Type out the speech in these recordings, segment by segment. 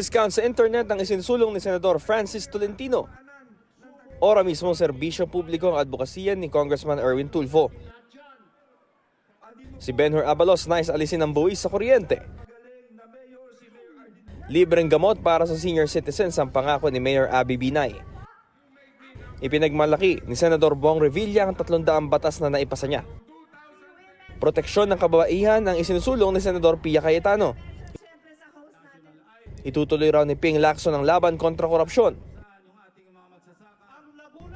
Discount sa internet ang isinsulong ni Senador Francis Tolentino. Ora mismo serbisyo publiko ang advokasya ni Congressman Erwin Tulfo. Si Benhur Abalos nais alisin ang buwis sa kuryente. Libreng gamot para sa senior citizens ang pangako ni Mayor Abby Binay. Ipinagmalaki ni Senador Bong Revilla ang 300 batas na naipasa niya. Proteksyon ng kababaihan ang isinusulong ni Senador Pia Cayetano. Itutuloy raw ni Ping Lacson ang laban kontra korupsyon.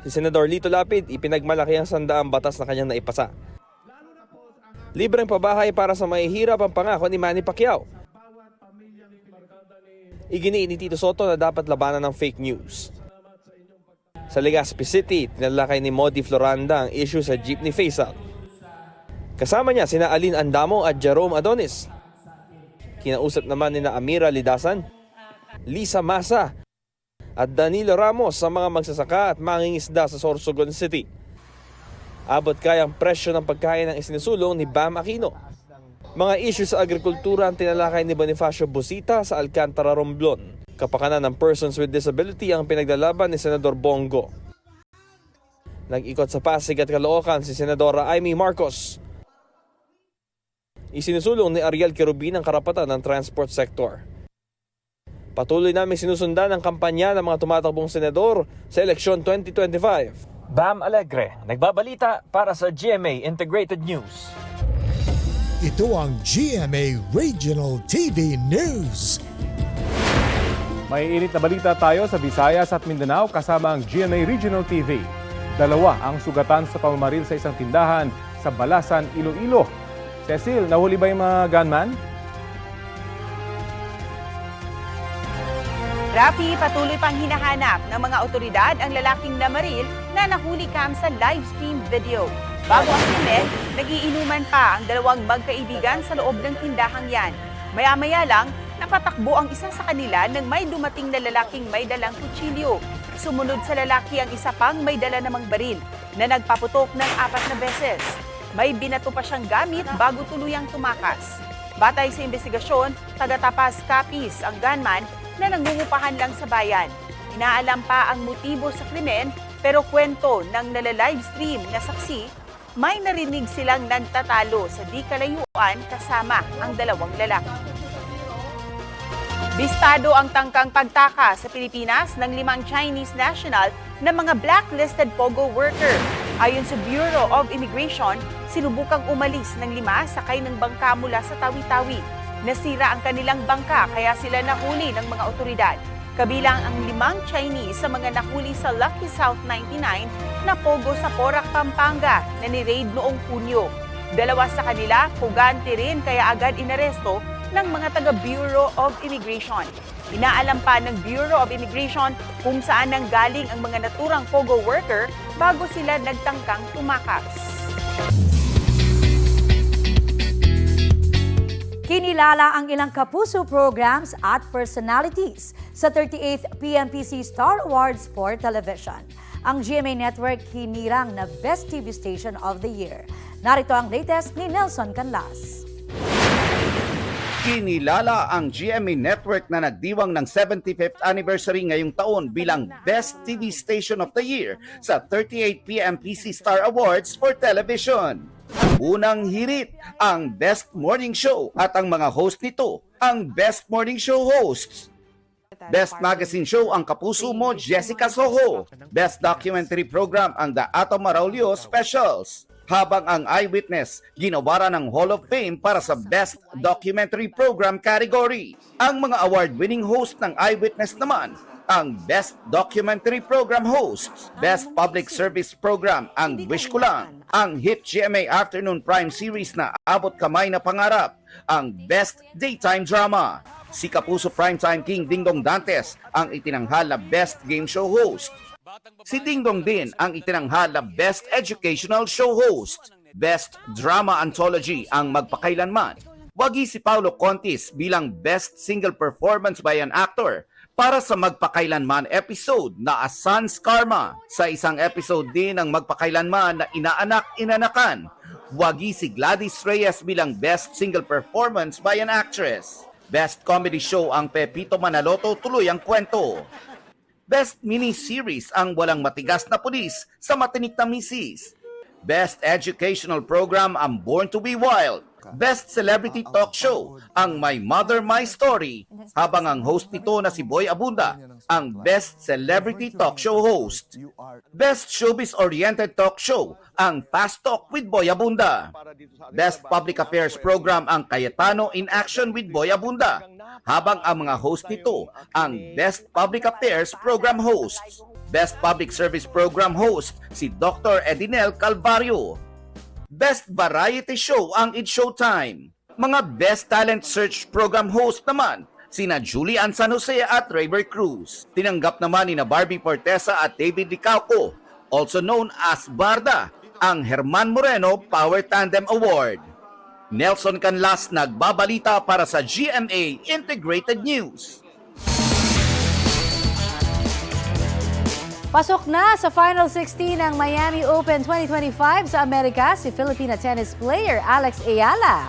Si Senador Lito Lapid ipinagmalaki ang sandaang batas na kanyang naipasa. Libreng pabahay para sa mahihirap ang pangako ni Manny Pacquiao. Iginiit ni Tito Soto na dapat labanan ng fake news. Sa Legazpi City, tinalakay ni Modi Floranda ang issue sa jeepney face-out. Kasama niya sina Alin Andamo at Jerome Adonis. Kinausap naman ni na Amira Lidasan, Lisa Masa at Danilo Ramos sa mga magsasaka at mangingisda sa Sorsogon City. Abot kaya ang presyo ng pagkain ng isinusulong ni Bam Aquino. Mga issue sa agrikultura ang tinalakay ni Bonifacio Busita sa Alcantara Romblon. Kapakanan ng persons with disability ang pinaglalaban ni Senador Bongo. Nag-ikot sa Pasig at Caloocan si Senadora Amy Marcos. Isinusulong ni Ariel Querubin ang karapatan ng transport sector. Patuloy namin sinusundan ang kampanya ng mga tumatakbong senador sa eleksyon 2025. Bam Alegre, nagbabalita para sa GMA Integrated News. Ito ang GMA Regional TV News. May init na balita tayo sa Visayas at Mindanao kasama ang GMA Regional TV. Dalawa ang sugatan sa pamamaril sa isang tindahan sa Balasan, Iloilo. Cecil, nahuli ba yung mga gunman? Rafi, patuloy pang hinahanap ng mga otoridad ang lalaking namaril na nahuli cam sa live stream video. Bago ang krimen, nagiinuman pa ang dalawang magkaibigan sa loob ng tindahang yan. Maya-maya lang, napatakbo ang isa sa kanila nang may dumating na lalaking may dalang kutsilyo. Sumunod sa lalaki ang isa pang may dala namang baril na nagpaputok ng apat na beses. May binato pa siyang gamit bago tuluyang tumakas. Batay sa investigasyon, taga-tapas Capiz ang gunman na nangungupahan lang sa bayan. Inaalam pa ang motibo sa krimen pero kwento ng nala-live stream na saksi, may narinig silang nagtatalo sa di kalayuan kasama ang dalawang lalaki. Bistado ang tangkang pagtaka sa Pilipinas ng limang Chinese national na mga blacklisted POGO worker. Ayon sa Bureau of Immigration, sinubukang umalis ng lima sakay ng bangka mula sa Tawi-Tawi. Nasira ang kanilang bangka kaya sila nahuli ng mga otoridad. Kabilang ang limang Chinese sa mga nahuli sa Lucky South 99 na pogo sa Porac, Pampanga na ni-raid noong Kunyo. Dalawa sa kanila, pugante rin kaya agad inaresto ng mga taga Bureau of Immigration. Inaalam pa ng Bureau of Immigration kung saan nanggaling ang mga naturang pogo worker bago sila nagtangkang tumakas. Kinilala ang ilang kapuso programs at personalities sa 38th PMPC Star Awards for Television. Ang GMA Network hinirang na Best TV Station of the Year. Narito ang latest ni Nelson Canlas. Kinilala ang GMA Network na nagdiwang ng 75th anniversary ngayong taon bilang Best TV Station of the Year sa 38 PMPC Star Awards for Television. Unang hirit ang Best Morning Show at ang mga host nito ang Best Morning Show hosts. Best Magazine Show ang Kapuso Mo, Jessica Soho. Best Documentary Program ang The Ato Maraulio Specials. Habang ang Eyewitness ginawara ng Hall of Fame para sa Best Documentary Program category. Ang mga award-winning host ng Eyewitness naman ang Best Documentary Program Host, Best Public Service Program ang Wish Ko Lang, ang hit GMA Afternoon Prime Series na Abot Kamay na Pangarap, ang Best Daytime Drama. Si Kapuso Primetime King Dingdong Dantes ang itinanghal na Best Game Show Host. Si Dingdong din ang itinanghal na Best Educational Show Host. Best Drama Anthology ang magpakailanman. Wagi si Paulo Contis bilang Best Single Performance by an Actor para sa magpakailanman episode na A Son's Karma. Sa isang episode din ng magpakailanman na inaanak-inanakan. Wagi si Gladys Reyes bilang Best Single Performance by an Actress. Best Comedy Show ang Pepito Manaloto tuloy ang kwento. Best Miniseries ang Walang Matigas na Pulis sa Matinik na Misis. Best Educational Program ang Born to be Wild. Best Celebrity Talk Show ang My Mother, My Story habang ang host nito na si Boy Abunda ang Best Celebrity Talk Show host. Best Showbiz-Oriented Talk Show ang Fast Talk with Boy Abunda. Best Public Affairs Program ang Cayetano in Action with Boy Abunda habang ang mga host nito ang Best Public Affairs Program hosts. Best Public Service Program host si Dr. Edinel Calvario. Best Variety Show ang It's Showtime. Mga Best Talent Search Program host naman, sina Julian San Jose at Rayber Cruz. Tinanggap naman ni Barbie Fortesa at David Ricauco, also known as Barda, ang Herman Moreno Power Tandem Award. Nelson Canlas nagbabalita para sa GMA Integrated News. Pasok na sa Final 16 ng Miami Open 2025 sa Amerika si Filipina tennis player Alex Ayala.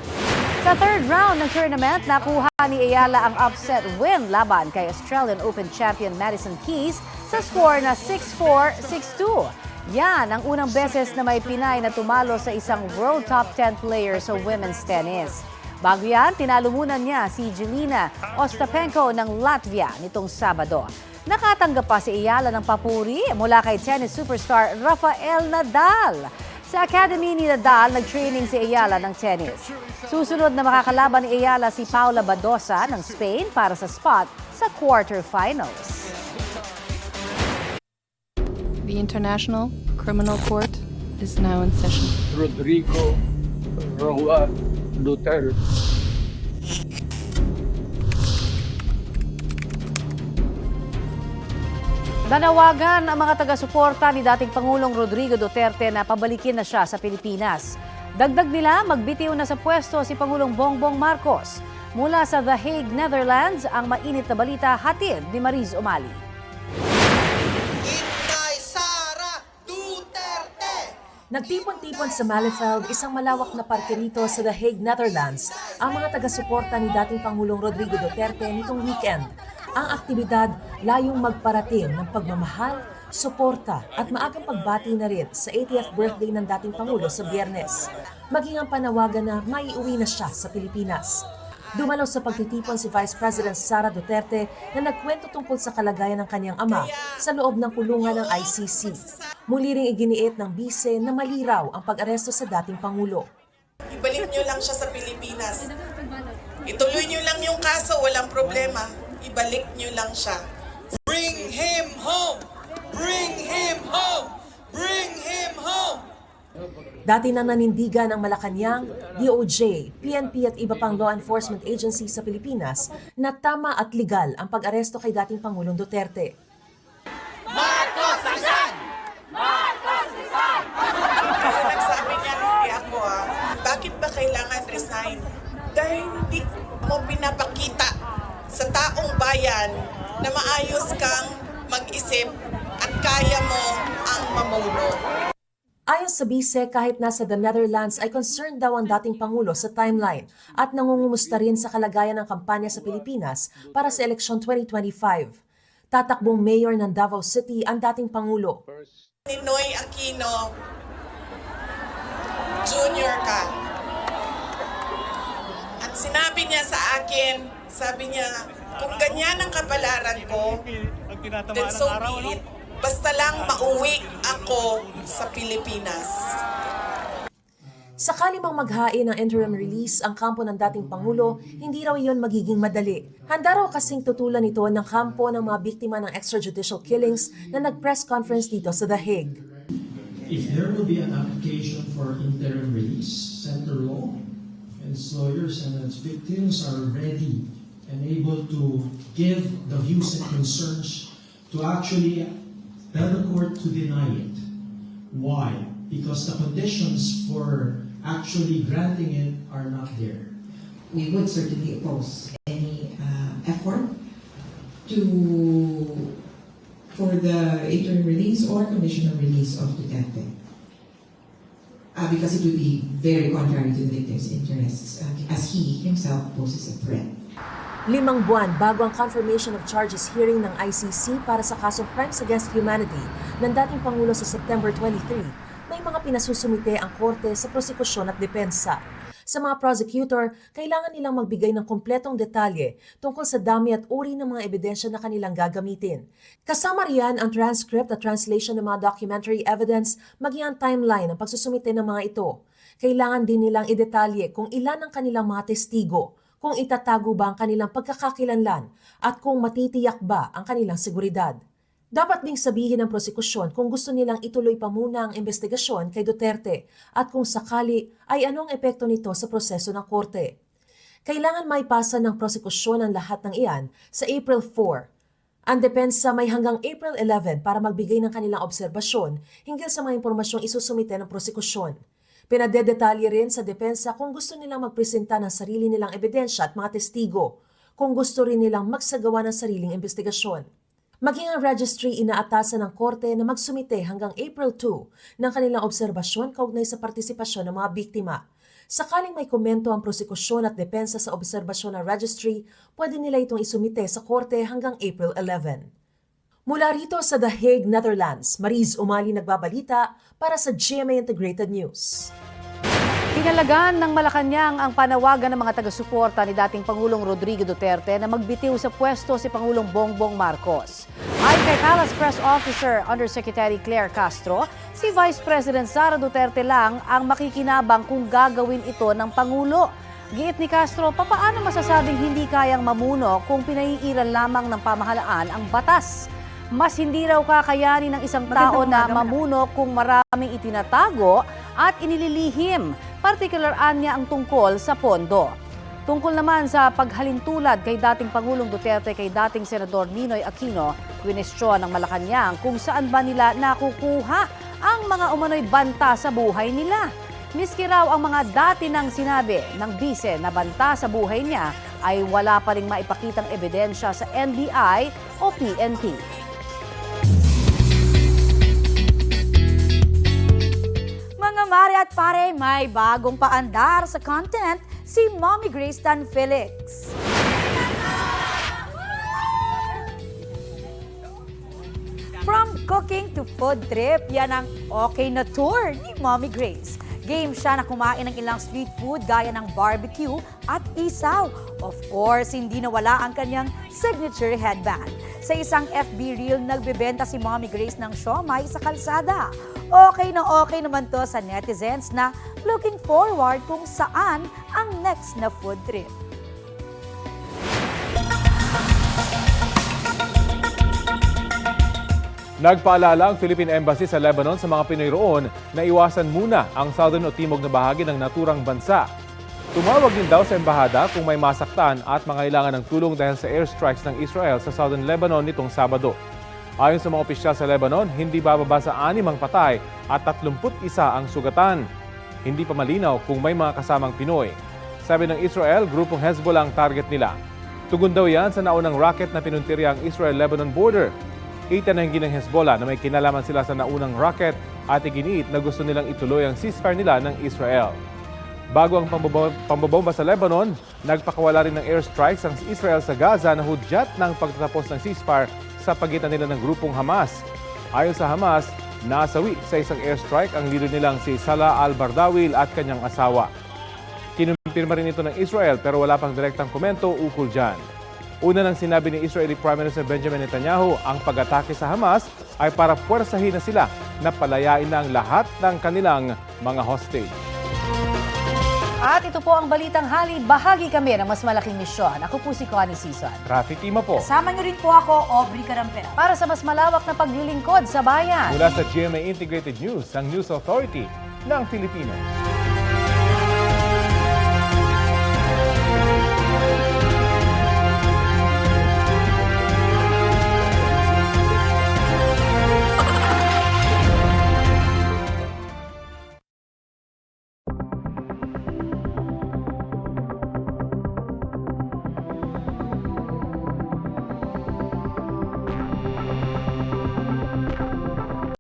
Sa third round ng tournament, nakuha ni Ayala ang upset win laban kay Australian Open champion Madison Keys sa score na 6-4, 6-2. Yan ang unang beses na may Pinay na tumalo sa isang World Top 10 player sa women's tennis. Bago yan, tinalumunan niya si Jelena Ostapenko ng Latvia nitong Sabado. Nakatanggap pa si Iyala ng papuri mula kay tennis superstar Rafael Nadal. Sa academy ni Nadal, nag-training si Ayala ng tennis. Susunod na makakalaban ni Ayala si Paula Badosa ng Spain para sa spot sa quarterfinals. The International Criminal Court is now in session. Rodrigo Roa Duterte. Nanawagan ang mga taga-suporta ni dating Pangulong Rodrigo Duterte na pabalikin na siya sa Pilipinas. Dagdag nila, magbitiw na sa pwesto si Pangulong Bongbong Marcos. Mula sa The Hague, Netherlands, ang mainit na balita hatid ni Mariz Umali. Inday Sara Duterte! Nagtipon-tipon sa Malifeld, isang malawak na parke rito sa The Hague, Netherlands, ang mga taga-suporta ni dating Pangulong Rodrigo Duterte nitong weekend. Ang aktibidad layong magparating ng pagmamahal, suporta at maagang pagbati na rin sa 80th birthday ng dating Pangulo sa biyernes. Maging ang panawagan na maiuwi na siya sa Pilipinas. Dumalo sa pagtitipon si Vice President Sara Duterte na nagkwento tungkol sa kalagayan ng kanyang ama sa loob ng kulungan ng ICC. Muli ring iginiit ng bise na maliraw ang pag-aresto sa dating Pangulo. Ibalik nyo lang siya sa Pilipinas. Ituloy nyo lang yung kaso, walang problema. Ibalik nyo lang siya. Bring him home! Bring him home! Dati nang nanindigan ang Malacanang, DOJ, PNP at iba pang law enforcement agency sa Pilipinas na tama at legal ang pag-aresto kay dating Pangulong Duterte. Kaya nagsabi niya, hindi ako ah, bakit ba kailangan resign? Dahil hindi mo pinapakita sa taong bayan na maayos kang mag-isip kaya mo ang mamuno. Ayon sa bise, kahit nasa the Netherlands ay concerned daw ang dating Pangulo sa timeline at nangungumusta rin sa kalagayan ng kampanya sa Pilipinas para sa eleksyon 2025. Tatakbong mayor ng Davao City ang dating Pangulo. Ninoy Aquino, junior ka. At sinabi niya sa akin, sabi niya, kung ganyan ang kapalaran ko, then so be it. Basta lang mauwi ako sa Pilipinas. Sakali mang maghain ng interim release ang kampo ng dating Pangulo, hindi raw iyon magiging madali. Handa raw kasing tutulan ito ng kampo ng mga biktima ng extrajudicial killings na nag-press conference dito sa The Hague. if there will be an application for interim release, center law and its lawyers and its victims are ready and able to give the views and concerns to actually tell the court to deny it. Why? Because the conditions for actually granting it are not there. we would certainly oppose any uh, effort to for the interim release or conditional release of Duterte. Uh, because it would be very contrary to the victim's interests, uh, as he himself poses a threat. Limang buwan bago ang confirmation of charges hearing ng ICC para sa kasong Crimes Against Humanity ng dating Pangulo sa September 23, may mga pinasusumite ang korte sa prosekusyon at depensa. Sa mga prosecutor, kailangan nilang magbigay ng kompletong detalye tungkol sa dami at uri ng mga ebidensya na kanilang gagamitin. Kasama riyan ang transcript at translation ng mga documentary evidence maging ang timeline ng pagsusumite ng mga ito. Kailangan din nilang idetalye kung ilan ang kanilang mga testigo, kung itatago ba ang kanilang pagkakakilanlan at kung matitiyak ba ang kanilang seguridad. Dapat ding sabihin ng prosekusyon kung gusto nilang ituloy pa muna ang investigasyon kay Duterte at kung sakali ay anong epekto nito sa proseso ng korte. Kailangan maipasa ng prosekusyon ang lahat ng iyan sa April 4. Ang depensa may hanggang April 11 para magbigay ng kanilang obserbasyon hinggil sa mga impormasyong isusumite ng prosekusyon. Pinadedetalye rin sa depensa kung gusto nilang magpresenta ng sarili nilang ebidensya at mga testigo, kung gusto rin nilang magsagawa ng sariling investigasyon. Maging ang registry inaatasan ng korte na magsumite hanggang April 2 ng kanilang obserbasyon kaugnay sa partisipasyon ng mga biktima. Sakaling may komento ang prosekusyon at depensa sa obserbasyon ng registry, pwede nila itong isumite sa korte hanggang April 11. Mula rito sa The Hague, Netherlands, Mariz Umali nagbabalita para sa GMA Integrated News. Pinalagan ng Malacanang ang panawagan ng mga taga-suporta ni dating Pangulong Rodrigo Duterte na magbitiw sa pwesto si Pangulong Bongbong Marcos. Ayon kay Palace Press Officer Undersecretary Claire Castro, si Vice President Sara Duterte lang ang makikinabang kung gagawin ito ng Pangulo. Giit ni Castro, papaano masasabing hindi kayang mamuno kung pinaiiran lamang ng pamahalaan ang batas? Mas hindi raw kakayanin ng isang tao na mamuno kung maraming itinatago at inililihim, partikular niya ang tungkol sa pondo. Tungkol naman sa paghalintulad kay dating Pangulong Duterte kay dating Senador Ninoy Aquino, kwinestyon ng Malacanang kung saan ba nila nakukuha ang mga umano'y banta sa buhay nila. Miski raw ang mga dati nang sinabi ng bise na banta sa buhay niya ay wala pa ring maipakitang ebidensya sa NBI o PNP. Mare at pare, may bagong paandar sa content si Mommy Grace Tan Felix. From cooking to food trip, yan ang okay na tour ni Mommy Grace. Game siya na kumain ng ilang street food gaya ng barbecue at isaw. Of course, hindi nawala ang kanyang signature headband. Sa isang FB reel, nagbebenta si Mommy Grace ng siomay sa kalsada. Okay na okay naman to sa netizens na looking forward kung saan ang next na food trip. Nagpaalala ang Philippine Embassy sa Lebanon sa mga Pinoy roon na iwasan muna ang southern o timog na bahagi ng naturang bansa. Tumawag din daw sa embahada kung may masaktan at mangailangan ng tulong dahil sa airstrikes ng Israel sa southern Lebanon nitong Sabado. Ayon sa mga opisyal sa Lebanon, hindi bababa sa anim ang patay at 31 ang sugatan. Hindi pa malinaw kung may mga kasamang Pinoy. Sabi ng Israel, grupong Hezbollah ang target nila. Tugon daw yan sa naunang rocket na pinuntirya ang Israel-Lebanon border. Itananggi ng Hezbollah na may kinalaman sila sa naunang rocket at iginiit na gusto nilang ituloy ang ceasefire nila ng Israel. Bago ang pambobomba, sa Lebanon, nagpakawala rin ng airstrikes ang Israel sa Gaza na hudyat ng pagtatapos ng ceasefire sa pagitan nila ng grupong Hamas. Ayon sa Hamas, nasawi sa isang airstrike ang leader nilang si Salah al-Bardawil at kanyang asawa. Kinumpirma rin ito ng Israel pero wala pang direktang komento ukol dyan. Una nang sinabi ni Israeli Prime Minister Benjamin Netanyahu, ang pag-atake sa Hamas ay para puwersahin na sila na palayain na ang lahat ng kanilang mga hostage. At ito po ang Balitang Hali. Bahagi kami ng mas malaking misyon. Ako po si Connie Season. Rafi Tima po. Kasama niyo rin po ako, Aubrey Carampel. Para sa mas malawak na paglilingkod sa bayan. Mula sa GMA Integrated News, ang News Authority ng Filipino.